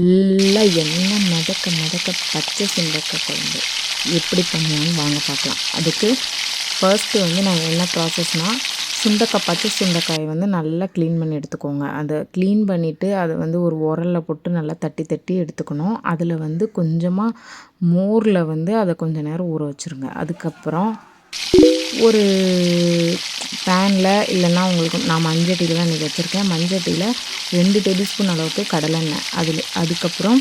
நல்லா எண்ணெய் மிதக்க மிதக்க பச்சை சுண்டக்காய் குழம்பு. எப்படி பண்ணுவோன்னு வாங்க பார்க்கலாம். அதுக்கு ஃபர்ஸ்ட்டு வந்து நான் என்ன ப்ராசஸ்னால் சுண்டக்காய் பச்சை சுண்டைக்காயை வந்து நல்லா க்ளீன் பண்ணி எடுத்துக்கோங்க. அதை க்ளீன் பண்ணிவிட்டு அதை வந்து ஒரு உரலில் போட்டு நல்லா தட்டி தட்டி எடுத்துக்கணும். அதில் வந்து கொஞ்சமாக மோரில் வந்து அதை கொஞ்சம் நேரம் ஊற வச்சுருங்க. அதுக்கப்புறம் ஒரு பேனில் இல்லைன்னா உங்களுக்கு நான் மஞ்சட்டியில் தான் இன்றைக்கி வச்சுருக்கேன். மஞ்சட்டியில் ரெண்டு டேபிள் ஸ்பூன் அளவுக்கு கடலெண்ணெய். அதில் அதுக்கப்புறம்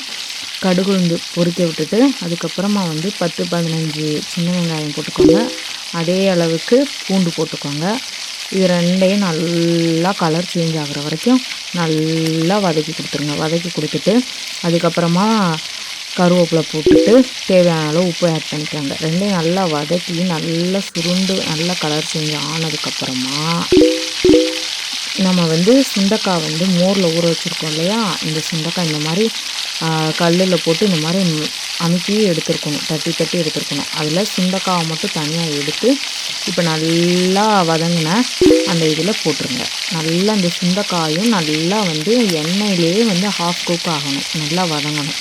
கடுகுழுந்து பொரிக்க விட்டுட்டு அதுக்கப்புறமா வந்து பத்து பதினஞ்சு சின்ன வெங்காயம் போட்டுக்கோங்க. அதே அளவுக்கு பூண்டு போட்டுக்கோங்க. இது ரெண்டையும் நல்லா கலர் சேஞ்ச் ஆகிற வரைக்கும் நல்லா வதக்கி கொடுத்துருங்க. வதக்கி கொடுத்துட்டு அதுக்கப்புறமா கருவேப்பிலை போட்டுட்டு தேவையான அளவு உப்பு ஆட் பண்ணிக்கோங்க ரெண்டையும் நல்லா வதக்கி நல்லா சுருண்டு நல்லா கலர் சேஞ்ச் ஆனதுக்கப்புறமா நம்ம வந்து சுண்டக்காய் வந்து மோரில் ஊற வச்சுருக்கோம் இல்லையா? இந்த சுண்டக்காய் இந்த மாதிரி கல்லில் போட்டு இந்த மாதிரி அமுக்கி எடுத்துருக்கணும். தட்டி தட்டி எடுத்துருக்கணும். அதில் சுண்டக்காவை மட்டும் தனியாக எடுத்து இப்போ நல்லா வதங்கின அந்த இதில் போட்டுருங்க. நல்லா அந்த சுண்டக்காயும் நல்லா வந்து எண்ணெயிலேயே வந்து ஹாஃப் குக் ஆகணும். நல்லா வதங்கணும்.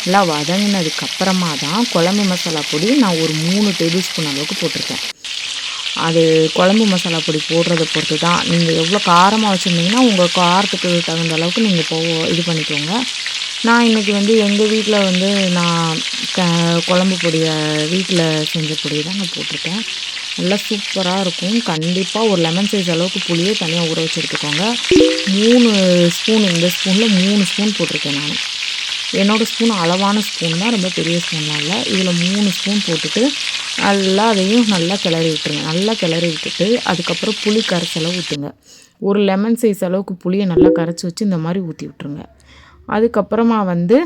நல்லா வதங்கினதுக்கப்புறமா தான் குழம்பு மசாலா பொடி நான் ஒரு மூணு டேபிள் ஸ்பூன் அளவுக்கு போட்டிருக்கேன். அது குழம்பு மசாலா பொடி போடுறத பொறுத்து தான். நீங்கள் எவ்வளோ காரமாக வச்சுருந்தீங்கன்னா உங்கள் காரத்துக்கு தகுந்த அளவுக்கு நீங்கள் போ இது பண்ணிக்கோங்க. நான் இன்றைக்கி வந்து எங்கள் வீட்டில் வந்து நான் க குழம்பு பொடியை வீட்டில் செஞ்ச பொடியை தான் நான் போட்டிருக்கேன். நல்லா சூப்பராக இருக்கும். கண்டிப்பாக ஒரு லெமன் சைஸ் அளவுக்கு புளியை தனியாக ஊற வச்சு எடுத்துக்கோங்க மூணு ஸ்பூன் இந்த ஸ்பூனில் மூணு ஸ்பூன் போட்டிருக்கேன் நான். என்னோடய ஸ்பூன் அளவான ஸ்பூன் தான் ரொம்ப பெரிய ஸ்பூன்லாம் இல்லை. இதில் மூணு ஸ்பூன் போட்டுட்டு நல்லா அதையும் நல்லா கிளறி விட்டுருங்க. நல்லா கிளறி விட்டுட்டு அதுக்கப்புறம் புளி கரைசலை ஊற்றுங்க. ஒரு லெமன் சைஸ் அளவுக்கு புளியை நல்லா கரைச்சி வச்சு இந்த மாதிரி ஊற்றி விட்ருங்க அதுக்கப்புறமா வந்து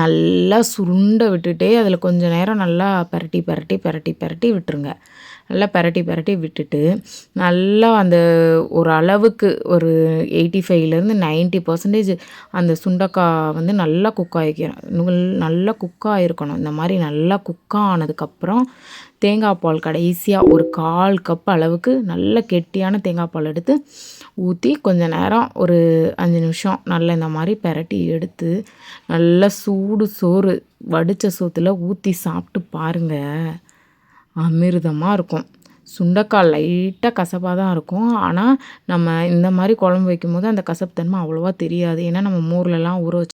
நல்லா சுருண்டை விட்டுட்டே அதில் கொஞ்சம் நேரம் நல்லா பரட்டி பரட்டி பரட்டி பரட்டி விட்டுருங்க. நல்லா பரட்டி பரட்டி விட்டுட்டு நல்லா அந்த ஒரு அளவுக்கு ஒரு எயிட்டி ஃபைவ்லேருந்து நைன்ட்டி பர்சன்டேஜ் அந்த சுண்டக்காய் வந்து நல்லா குக் ஆகிக்கணும் நல்லா குக் ஆகிருக்கணும் இந்த மாதிரி நல்லா குக் ஆனதுக்கப்புறம் தேங்காய் பால் கடைசியாக ஒரு கால் கப் அளவுக்கு நல்ல கெட்டியான தேங்காய் பால் எடுத்து ஊற்றி கொஞ்சம் நேரம் ஒரு அஞ்சு நிமிஷம் நல்லா இந்த மாதிரி பெரட்டி எடுத்து நல்லா சூடு சோறு வடித்த சோத்தில் ஊற்றி சாப்பிட்டு பாருங்கள் அமிர்தமாக இருக்கும். சுண்டக்காய் லைட்டாக கசப்பாக தான் இருக்கும். ஆனால் நம்ம இந்த மாதிரி குழம்பு வைக்கும்போது அந்த கசப்பு தன்மை அவ்வளோவா தெரியாது. ஏன்னா நம்ம மோர்லலாம் ஊற வச்சு